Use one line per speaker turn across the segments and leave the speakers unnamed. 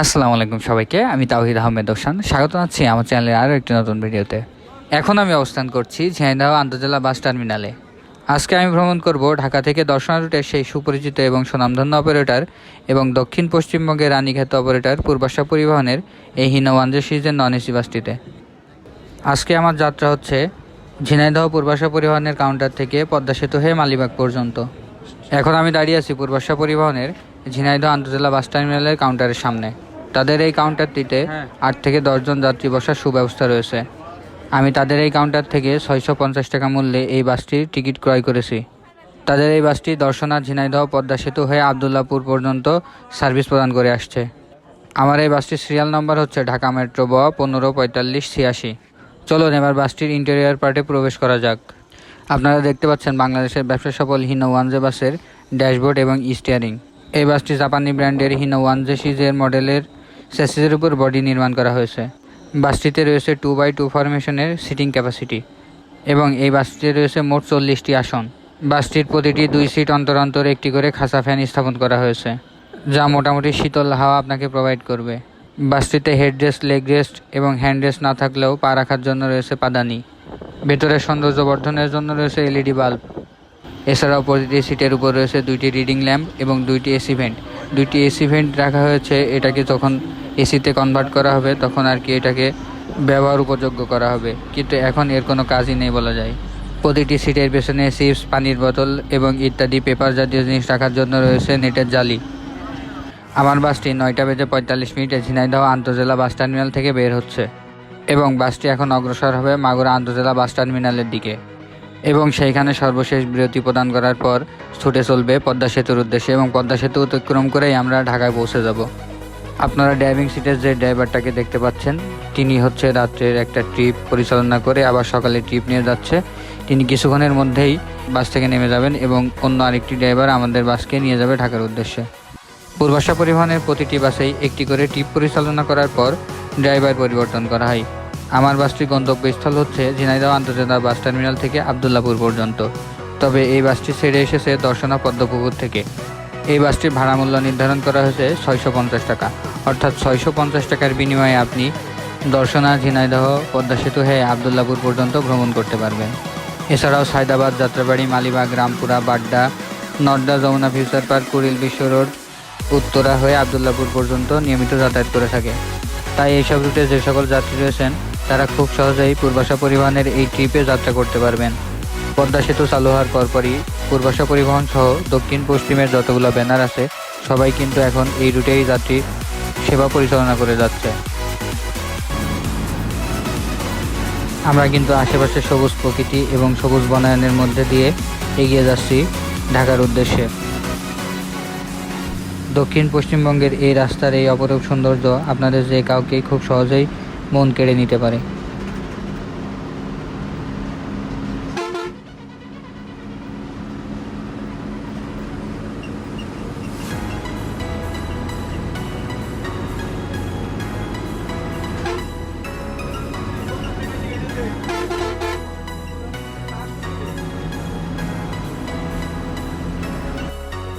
আসসালামু আলাইকুম সবাইকে, আমি তাওহিদ আহমেদ ওসান। স্বাগত জানাচ্ছি আমার চ্যানেলের আরও একটি নতুন ভিডিওতে। এখন আমি অবস্থান করছি ঝিনাইদহ আন্তর্জেলা বাস টার্মিনালে। আজকে আমি ভ্রমণ করব ঢাকা থেকে দর্শনা রুটের সেই সুপরিচিত এবং সুনামধন্য অপারেটর এবং দক্ষিণ পশ্চিমবঙ্গের রানীক্ষেত অপারেটর পূর্বাশা পরিবহনের এই হিনো ওয়ানজে সিরিজের নন এসি বাসটিতে। আজকে আমার যাত্রা হচ্ছে ঝিনাইদহ পূর্বাশা পরিবহনের কাউন্টার থেকে পদ্মা সেতু হয়ে মালিবাগ পর্যন্ত। এখন আমি দাঁড়িয়ে আছি পূর্বাশা পরিবহনের ঝিনাইদহ আন্তর্জেলা বাস টার্মিনালের কাউন্টারের সামনে। তাদের এই কাউন্টারটিতে আট থেকে দশজন যাত্রী বসার সুব্যবস্থা রয়েছে। আমি তাদের এই কাউন্টার থেকে ছয়শো পঞ্চাশ টাকা মূল্যে এই বাসটির টিকিট ক্রয় করেছি। তাদের এই বাসটি দর্শনা ঝিনাইদহ পদ্মা সেতু হয়ে আবদুল্লাপুর পর্যন্ত সার্ভিস প্রদান করে আসছে। আমার এই বাসটির সিরিয়াল নম্বর হচ্ছে ঢাকা মেট্রো ব পনেরো পঁয়তাল্লিশ ছিয়াশি। চলুন এবার বাসটির ইন্টেরিয়র পার্টে প্রবেশ করা যাক। আপনারা দেখতে পাচ্ছেন বাংলাদেশের ব্যবসা সফল হিনো ওয়ানজে বাসের ড্যাশবোর্ড এবং স্টিয়ারিং এই বাসটি জাপানি ব্র্যান্ডের হিনো ওয়ানজে সিজের মডেলের স্যাসিসের উপর বডি নির্মাণ করা হয়েছে। বাসটিতে রয়েছে টু বাই টু ফরমেশনের সিটিং ক্যাপাসিটি এবং এই বাসটিতে রয়েছে মোট চল্লিশটি আসন। বাসটির প্রতিটি দুই সিট অন্তর অন্তর একটি করে খাসা ফ্যান স্থাপন করা হয়েছে, যা মোটামুটি শীতল হাওয়া আপনাকে প্রোভাইড করবে। বাসটিতে হেড রেস্ট লেগ রেস্ট এবং হ্যান্ড রেস্ট না থাকলেও পা রাখার জন্য রয়েছে পাদানি। ভেতরের সৌন্দর্য বর্ধনের জন্য রয়েছে এলইডি বাল্ব। এছাড়াও প্রতিটি সিটের উপর রয়েছে দুইটি রিডিং ল্যাম্প এবং দুইটি এসি ভেন্ট। দুইটি এসি ভেন্ট রাখা হয়েছে, এটাকে যখন এসিতে কনভার্ট করা হবে তখন আর কি এটাকে ব্যবহার উপযোগ্য করা হবে। কিন্তু এখন এর কোনো কাজই নেই বলা যায়। প্রতিটি সিটের পেছনে চিপস, পানির বোতল এবং ইত্যাদি পেপার জাতীয় জিনিস রাখার জন্য রয়েছে নেটের জালি। আমার বাসটি নয়টা বেজে পঁয়তাল্লিশ মিনিটে ঝিনাইদহ আন্তর্জেলা বাস টার্মিনাল থেকে বের হচ্ছে এবং বাসটি এখন অগ্রসর হবে মাগুরা আন্তর্জেলা বাস টার্মিনালের দিকে। এবং সেইখানে সর্বশেষ বিরতি প্রদান করার পর ছুটে চলবে পদ্মা সেতুর উদ্দেশ্যে এবং পদ্মা সেতু অতিক্রম করেই আমরা ঢাকায় পৌঁছে যাব। আপনারা ড্রাইভিং সিটের যে ড্রাইভারটাকে দেখতে পাচ্ছেন, তিনি হচ্ছে রাত্রের একটা ট্রিপ পরিচালনা করে, আবার সকালে ট্রিপ নিয়ে যাচ্ছে। তিনি কিছুক্ষণের মধ্যেই বাস থেকে নেমে যাবেন এবং অন্য আরেকটি ড্রাইভার আমাদের বাসকে নিয়ে যাবে ঢাকার উদ্দেশ্যে। পূর্বাশা পরিবহনের প্রতিটি বাসেই একটি করে ট্রিপ পরিচালনা করার পর ড্রাইভার পরিবর্তন করা হয়। আমার বাসটির গন্তব্যস্থল হচ্ছে ঝিনাইদহ আন্তর্জাতিক বাস টার্মিনাল থেকে আবদুল্লাপুর পর্যন্ত। তবে এই বাসটি ছেড়ে এসেছে দর্শনা পদ্মপুকুর থেকে। এই বাসটির ভাড়া মূল্য নির্ধারণ করা হয়েছে ছয়শো পঞ্চাশ টাকা। অর্থাৎ ছয়শো পঞ্চাশ টাকার বিনিময়ে আপনি দর্শনা ঝিনাইদহ পদ্মা সেতু হয়ে আবদুল্লাপুর পর্যন্ত ভ্রমণ করতে পারবেন। এছাড়াও Sayedabad Jatrabari Malibagh Rampura Badda Nadda Jamuna future park, Kuril Bishwa road, Uttara হয়ে আবদুল্লাপুর পর্যন্ত নিয়মিত যাতায়াত করে থাকে। তাই এইসব রুটে যে সকল যাত্রী রয়েছেন তারা খুব সহজেই পূর্বাশা পরিবহনের এই ট্রিপে যাত্রা করতে পারবেন। পদ্মা সেতু চালু হওয়ার পরপরই পূর্বাশা পরিবহন সহ দক্ষিণ পশ্চিমের যতগুলো ব্যানার আছে, সবাই কিন্তু এখন এই রুটেই যাত্রী সেবা পরিচালনা করে যাচ্ছে। আমরা কিন্তু আশেপাশে সবুজ প্রকৃতি এবং সবুজ বনায়নের মধ্যে দিয়ে এগিয়ে যাচ্ছি ঢাকার উদ্দেশ্যে। দক্ষিণ পশ্চিমবঙ্গের এই রাস্তার এই অপরূপ সৌন্দর্য আপনাদের যে কাউকে খুব সহজেই মন কেড়ে নিতে পারে।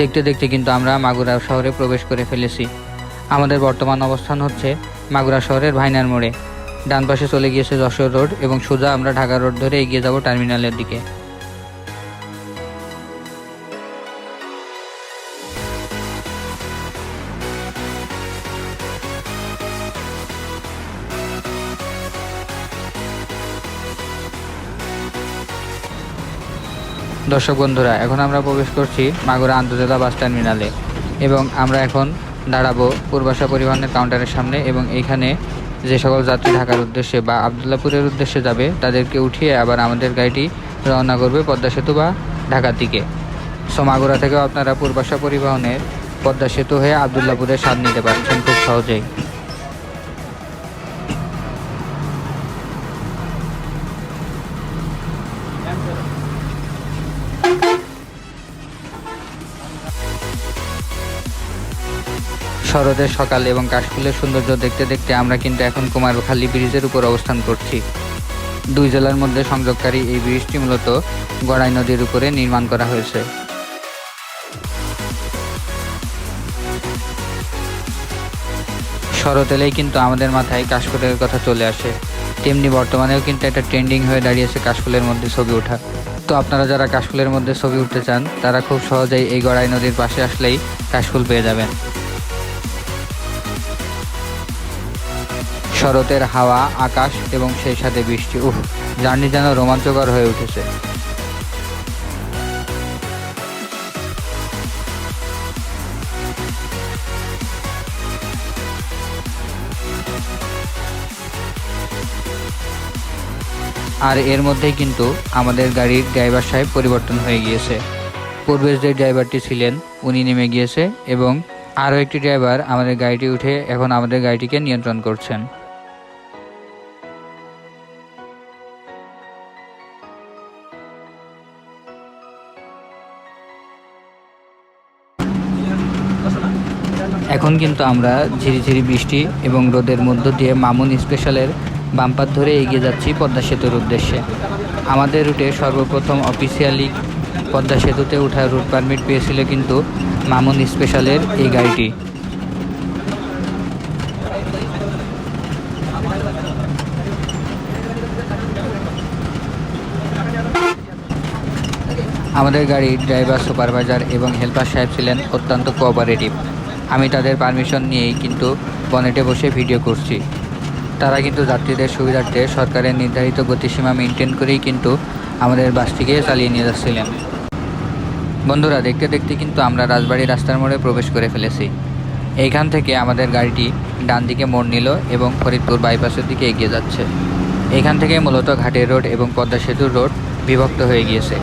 দেখতে দেখতে কিন্তু আমরা মাগুরা শহরে প্রবেশ করে ফেলেছি। আমাদের বর্তমান অবস্থান হচ্ছে মাগুরা শহরের ভাইনার মোড়ে। ডান পাশে চলে গিয়েছে যশোর রোড এবং সোজা আমরা ঢাকা রোড ধরে এগিয়ে যাব টার্মিনালের দিকে। দর্শক বন্ধুরা, এখন আমরা প্রবেশ করছি মাগুরা আন্তর্জেলা বাস টার্মিনালে এবং আমরা এখন দাঁড়াবো পূর্বাশা পরিবহনের কাউন্টারের সামনে এবং এইখানে যে সকল যাত্রী ঢাকার উদ্দেশ্যে বা আবদুল্লাপুরের উদ্দেশ্যে যাবে, তাদেরকে উঠিয়ে আবার আমাদের গাড়িটি রওনা করবে পদ্মা সেতু বা ঢাকার দিকে। সো মাগুরা থেকেও আপনারা পূর্বাশা পরিবহনের পদ্মা সেতু হয়ে আবদুল্লাপুরের স্বাদ নিতে পারছেন খুব সহজেই। শরতের সকাল এবং কাশফুলের সৌন্দর্য দেখতে দেখতে আমরা কিন্তু এখন কুমারখালী ব্রিজের উপর অবস্থান করছি। দুই জেলার মধ্যে সংযোগকারী এই ব্রিজটি মূলত গড়াই নদীর উপরে নির্মাণ করা হয়েছে। শরৎ এলেই কিন্তু আমাদের মাথায় কাশফুলের কথা চলে আসে। তেমনি বর্তমানেও কিন্তু একটা ট্রেন্ডিং হয়ে দাঁড়িয়েছে কাশফুলের মধ্যে ছবি ওঠা। তো আপনারা যারা কাশফুলের মধ্যে ছবি উঠতে চান, তারা খুব সহজেই এই গড়াই নদীর পাশে আসলেই কাশফুল পেয়ে যাবেন। শরতের হাওয়া, আকাশ এবং সেই সাথে বৃষ্টি। উহ জার্নি যেন রোমাঞ্চকর হয়ে উঠেছে। আর এর মধ্যেই কিন্তু আমাদের গাড়ির ড্রাইভার সাহেব পরিবর্তন হয়ে গিয়েছে। পূর্বে যে ড্রাইভারটি ছিলেন, উনি নেমে গিয়েছে এবং আরও একটি ড্রাইভার আমাদের গাড়িটি উঠে এখন আমাদের গাড়িটিকে নিয়ন্ত্রণ করছেন। কিন্তু আমরা ঝিরিঝিরি বৃষ্টি এবং রোদের মধ্য দিয়ে মামুন স্পেশালের বাম্পার ধরে এগিয়ে যাচ্ছি পদ্মা সেতুর উদ্দেশ্যে। আমাদের রুটে সর্বপ্রথম অফিসিয়ালি পদ্মা সেতুতে ওঠার রুট পারমিট পেয়েছিল কিন্তু মামুন স্পেশালের এই গাড়িটি। আমাদের গাড়ির ড্রাইভার, সুপারভাইজার এবং হেল্পার সাহেব ছিলেন অত্যন্ত কোঅপারেটিভ আমি তাদের পারমিশন নিয়েই কিন্তু বনেটে বসে ভিডিও করছি। তারা কিন্তু যাত্রীদের সুবিধার্থে সরকারের নির্ধারিত গতিসীমা মেনটেন করেই কিন্তু আমাদের বাসটিকে চালিয়ে নিয়ে যাচ্ছিলেন। বন্ধুরা, দেখতে দেখতে কিন্তু আমরা রাজবাড়ি রাস্তার মোড়ে প্রবেশ করে ফেলেছি। এইখান থেকে আমাদের গাড়িটি ডান দিকে মোড় নিল এবং ফরিদপুর বাইপাসের দিকে এগিয়ে যাচ্ছে। এখান থেকে মূলত ঘাটের রোড এবং পদ্মা সেতুর রোড বিভক্ত হয়ে গিয়েছে।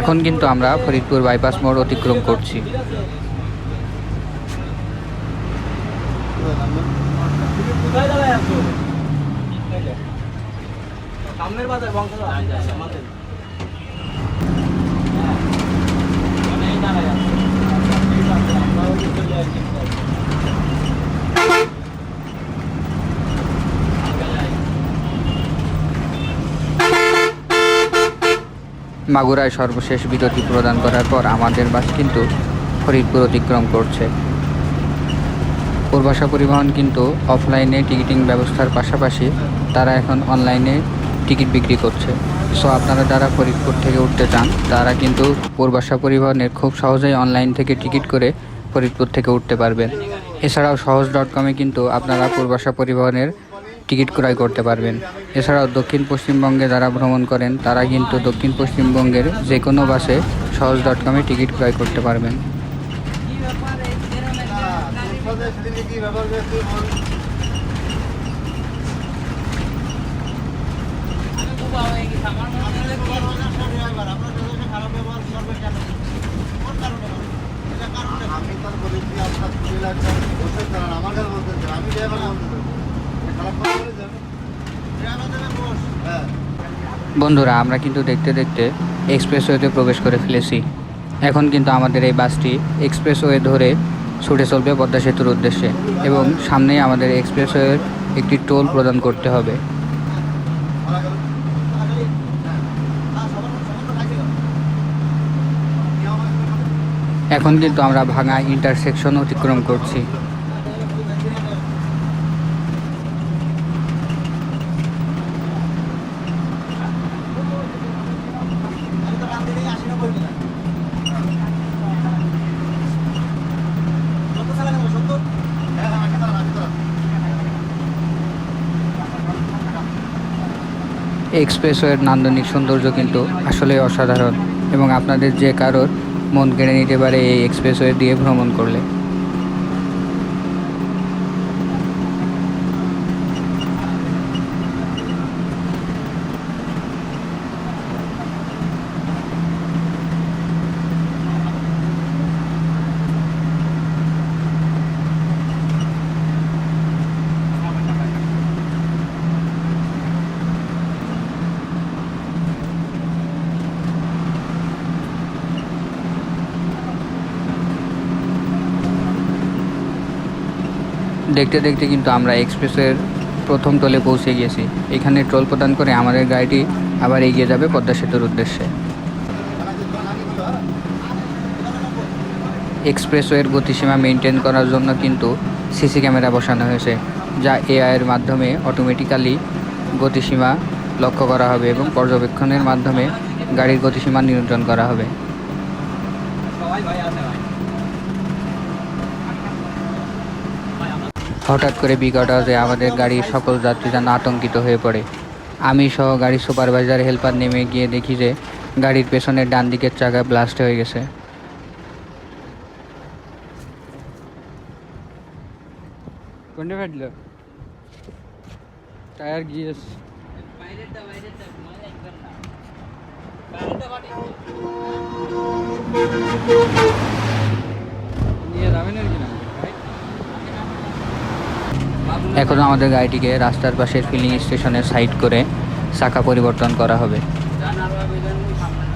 এখন কিন্তু আমরা ফরিদপুর বাইপাস মোড় অতিক্রম করছি।
সামনের বাজার আমাদের
মাগুরায় সর্বশেষ বিরতি প্রদান করার পর আমাদের বাস কিন্তু ফরিদপুর অতিক্রম করছে। পূর্বাশা পরিবহন কিন্তু অফলাইনে টিকিটিং ব্যবস্থার পাশাপাশি তারা এখন অনলাইনে টিকিট বিক্রি করছে। সো আপনারা যারা ফরিদপুর থেকে উঠতে চান, তারা কিন্তু পূর্বাশা পরিবহনের খুব সহজেই অনলাইন থেকে টিকিট করে ফরিদপুর থেকে উঠতে পারবেন। এছাড়াও সহজ ডট কমে কিন্তু আপনারা পূর্বাশা পরিবহনের টিকিট ক্রয় করতে পারবেন। এছাড়াও দক্ষিণ পশ্চিমবঙ্গে যারা ভ্রমণ করেন, তারা কিন্তু দক্ষিণ পশ্চিমবঙ্গের যে কোনো বাসে সহজ ডট কমে টিকিট ক্রয় করতে পারবেন।
আমি তো বলেছি আপনার দুই লাখ আমার কাছে বলতেছেন আমি ড্রাইভার বলতেছেন
বন্ধুরা, আমরা কিন্তু দেখতে দেখতে এক্সপ্রেসওয়েতে প্রবেশ করে ফেলেছি। এখন কিন্তু আমাদের এই বাসটি এক্সপ্রেসওয়ে ধরে ছুটে চলবে পদ্মা সেতুর উদ্দেশ্যে এবং সামনেই আমাদের এক্সপ্রেসওয়ের একটি টোল প্রদান করতে হবে। এখন কিন্তু আমরা ভাঙা ইন্টারসেকশন অতিক্রম করছি। এক্সপ্রেসওয়ের নান্দনিক সৌন্দর্য কিন্তু আসলে অসাধারণ এবং আপনাদের যে কারোর মন কেড়ে নিতে পারে এই এক্সপ্রেসওয়ে দিয়ে ভ্রমণ করলে। দেখতে দেখতে কিন্তু আমরা এক্সপ্রেসের প্রথম টোলে পৌঁছে গিয়েছি। এখানে টোল প্রদান করে আমাদের গাড়িটি আবার এগিয়ে যাবে পদ্মা সেতুর উদ্দেশ্যে। এক্সপ্রেসওয়ের গতিসীমা মেনটেন করার জন্য কিন্তু সিসি ক্যামেরা বসানো হয়েছে, যা এআইয়ের মাধ্যমে অটোমেটিক্যালি গতিসীমা লক্ষ্য করা হবে এবং পর্যবেক্ষণের মাধ্যমে গাড়ির গতিসীমা নিয়ন্ত্রণ করা হবে
সবাই ভাই আছে ভাই
হঠাৎ করে বিকট আওয়াজে আমাদের গাড়ির সকল যাত্রী যেন আতঙ্কিত হয়ে পড়ে। আমি সহ গাড়ির সুপারভাইজার হেল্পার নেমে গিয়ে দেখি যে গাড়ির পেছনের ডান দিকের চাকা ব্লাস্ট হয়ে গেছে। কোনটা ফাটল? টায়ার গিয়েস
বাইরেরটা
এখন আমাদের গাড়িটিকে রাস্তার পাশের ফিলিং স্টেশনে সাইড করে চাকা পরিবর্তন করা হবে।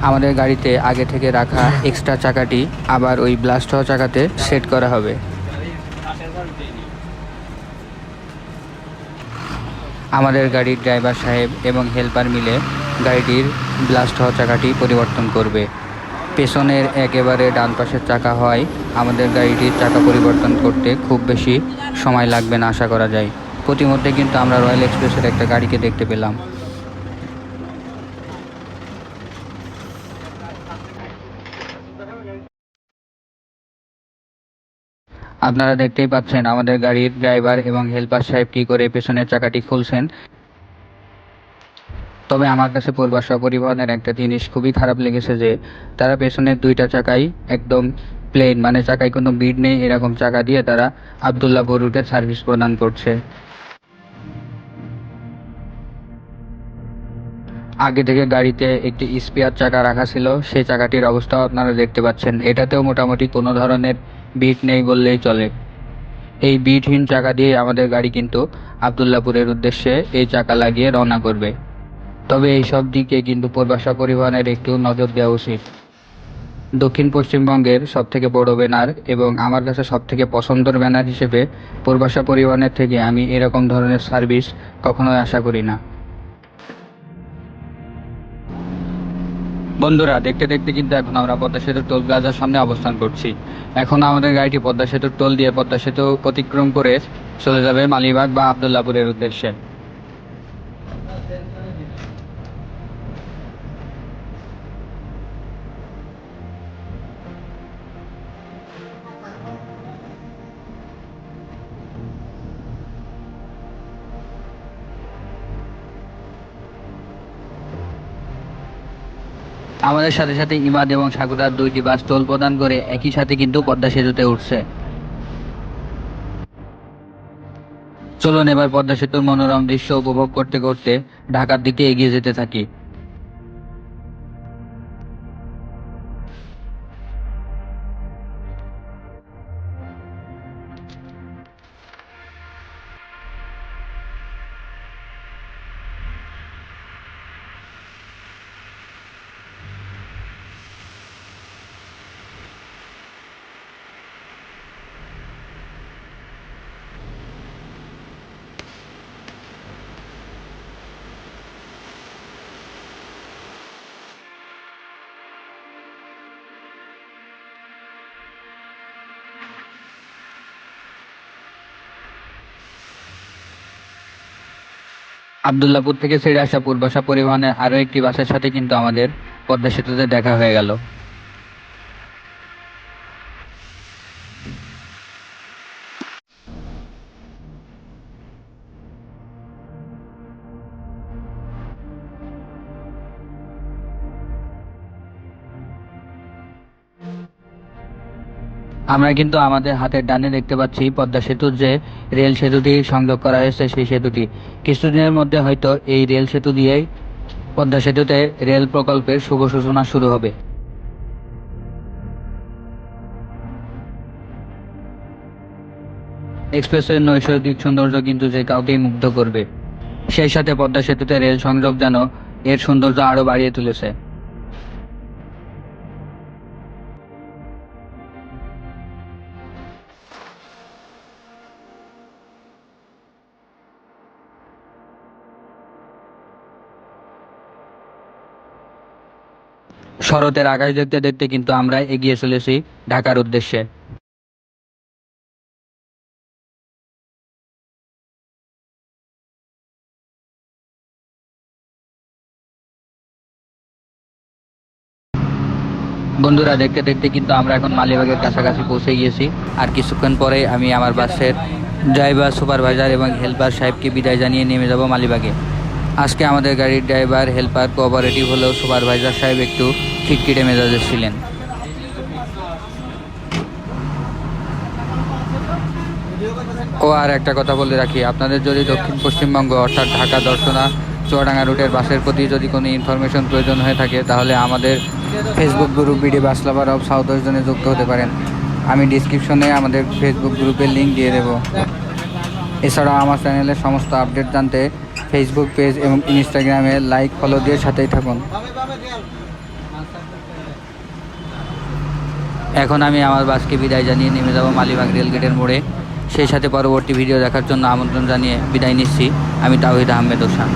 আমাদের গাড়িতে আগে থেকে রাখা এক্সট্রা চাকাটি আবার ওই ব্লাস্ট হওয়া চাকাতে সেট করা হবে। আমাদের গাড়ির ড্রাইভার সাহেব এবং হেল্পার মিলে গাড়িটির ব্লাস্ট হওয়া চাকাটি পরিবর্তন করবে। পেছনের একেবারে ডান পাশের চাকা হয়। আমাদের গাড়িটির চাকা পরিবর্তন করতে খুব বেশি সময় লাগবে না আশা করা যায়। প্রতিমধ্যে কিন্তু আমরা রয়্যাল এক্সপ্রেসের একটা গাড়িকে দেখতে পেলাম। আপনারা দেখতেই পাচ্ছেন আমাদের গাড়ির ড্রাইভার এবং হেল্পার সাহেব কি করে পেছনের চাকাটি খুলছেন। তবে আমার কাছে পূর্বাশা পরিবহনের একটা জিনিস খুবই খারাপ লেগেছে যে, তারা পেছনের দুইটা চাকাই একদম প্লেন মানে চাকায় কোনো বিড নেই, এরকম চাকা দিয়ে তারা আবদুল্লাপুর রুটে সার্ভিস প্রদান করছে। আগে থেকে গাড়িতে একটি স্পেয়ার চাকা রাখা ছিল, সেই চাকাটির অবস্থাও আপনারা দেখতে পাচ্ছেন। এটাতেও মোটামুটি কোনো ধরনের বিট নেই বললেই চলে। এই বিটহীন চাকা দিয়ে আমাদের গাড়ি কিন্তু আবদুল্লাপুরের উদ্দেশ্যে এই চাকা লাগিয়ে রওনা করবে। তবে এই সব দিকে কিন্তু পূর্বাশা পরিবহনের একটু নজর দেওয়া উচিত। দক্ষিণ পশ্চিমবঙ্গের সব থেকে বড় ব্যানার এবং আমার কাছে সব থেকে পছন্দের ব্যানার হিসেবে পূর্বাশা পরিবহনের থেকে আমি এরকম ধরনের সার্ভিস কখনোই আশা করি না। বন্ধুরা, দেখতে দেখতে কিন্তু এখন আমরা পদ্মা সেতুর টোল প্লাজার সামনে অবস্থান করছি। এখন আমাদের গাড়িটি পদ্মা সেতুর টোল দিয়ে পদ্মা সেতু অতিক্রম করে চলে যাবে মালিবাগ বা আবদুল্লাপুরের উদ্দেশ্যে। আমাদের সাথে সাথে ইমাদ এবং সাগুদার দুইটি বাস টোল প্রদান করে একই সাথে কিন্তু পদ্মা সেতুতে উঠছে। চলুন এবার পদ্মা সেতুর মনোরম দৃশ্য উপভোগ করতে করতে ঢাকার দিকে এগিয়ে যেতে থাকি। আবদুল্লাপুর থেকে ছেড়ে আসা পূর্বাশা পরিবহনের আরও একটি বাসের সাথে কিন্তু আমাদের পদ্মা সেতুতে দেখা হয়ে গেল। আমরা কিন্তু আমাদের হাতের ডানে দেখতে পাচ্ছি পদ্মা সেতুর যে রেল সেতুটি সংযোগ করা হয়েছে, সেই সেতুটি। কিছুদিনের মধ্যে হয়তো এই রেল সেতু দিয়েই পদ্মা সেতুতে রেল প্রকল্পের শুভ সূচনা শুরু হবে। এক্সপ্রেসের নৈসর্গিক সৌন্দর্য কিন্তু যে কাউকেই মুগ্ধ করবে, সেই সাথে পদ্মা সেতুতে রেল সংযোগ যেন এর সৌন্দর্য আরও বাড়িয়ে তুলেছে। শরতের আকাশ দেখতে দেখতে কিন্তু আমরা এগিয়ে চলেছি ঢাকার উদ্দেশ্যে। বন্ধুরা, দেখতে দেখতে কিন্তু আমরা এখন মালিবাগের কাছাকাছি পৌঁছে গিয়েছি। আর কিছুক্ষণ পরে আমি আমার বাসের ড্রাইভার, সুপারভাইজার এবং হেল্পার সাহেবকে বিদায় জানিয়ে নেমে যাব মালিবাগে। আজকে আমাদের গাড়ির ড্রাইভার, হেল্পার কোঅপারেটিভ হলেও সুপারভাইজার সাহেব একটু খিটখিটে মেজাজে ছিলেন। ও আর একটা কথা বলে রাখি, আপনাদের যদি দক্ষিণ পশ্চিমবঙ্গ অর্থাৎ ঢাকা, দর্শনা, চুয়াডাঙ্গা রুটের বাসের প্রতি যদি কোনো ইনফরমেশন প্রয়োজন হয়ে থাকে, তাহলে আমাদের Facebook group BD bus lover of south west জোনে যুক্ত হতে পারেন। আমি ডিসক্রিপশনে আমাদের ফেসবুক গ্রুপের লিঙ্ক দিয়ে দেবো। এছাড়াও আমার চ্যানেলের সমস্ত আপডেট জানতে ফেসবুক পেজ এবং ইনস্টাগ্রামে লাইক ফলো দিয়ে সাথেই থাকুন। এখন আমি আমার বাসকে বিদায় জানিয়ে নেমে যাব মালিবাগ রেলগেটের মোড়ে। সেই সাথে পরবর্তী ভিডিও দেখার জন্য আমন্ত্রণ জানিয়ে বিদায় নিচ্ছি। আমি তাহিদ আহমেদ ওসান।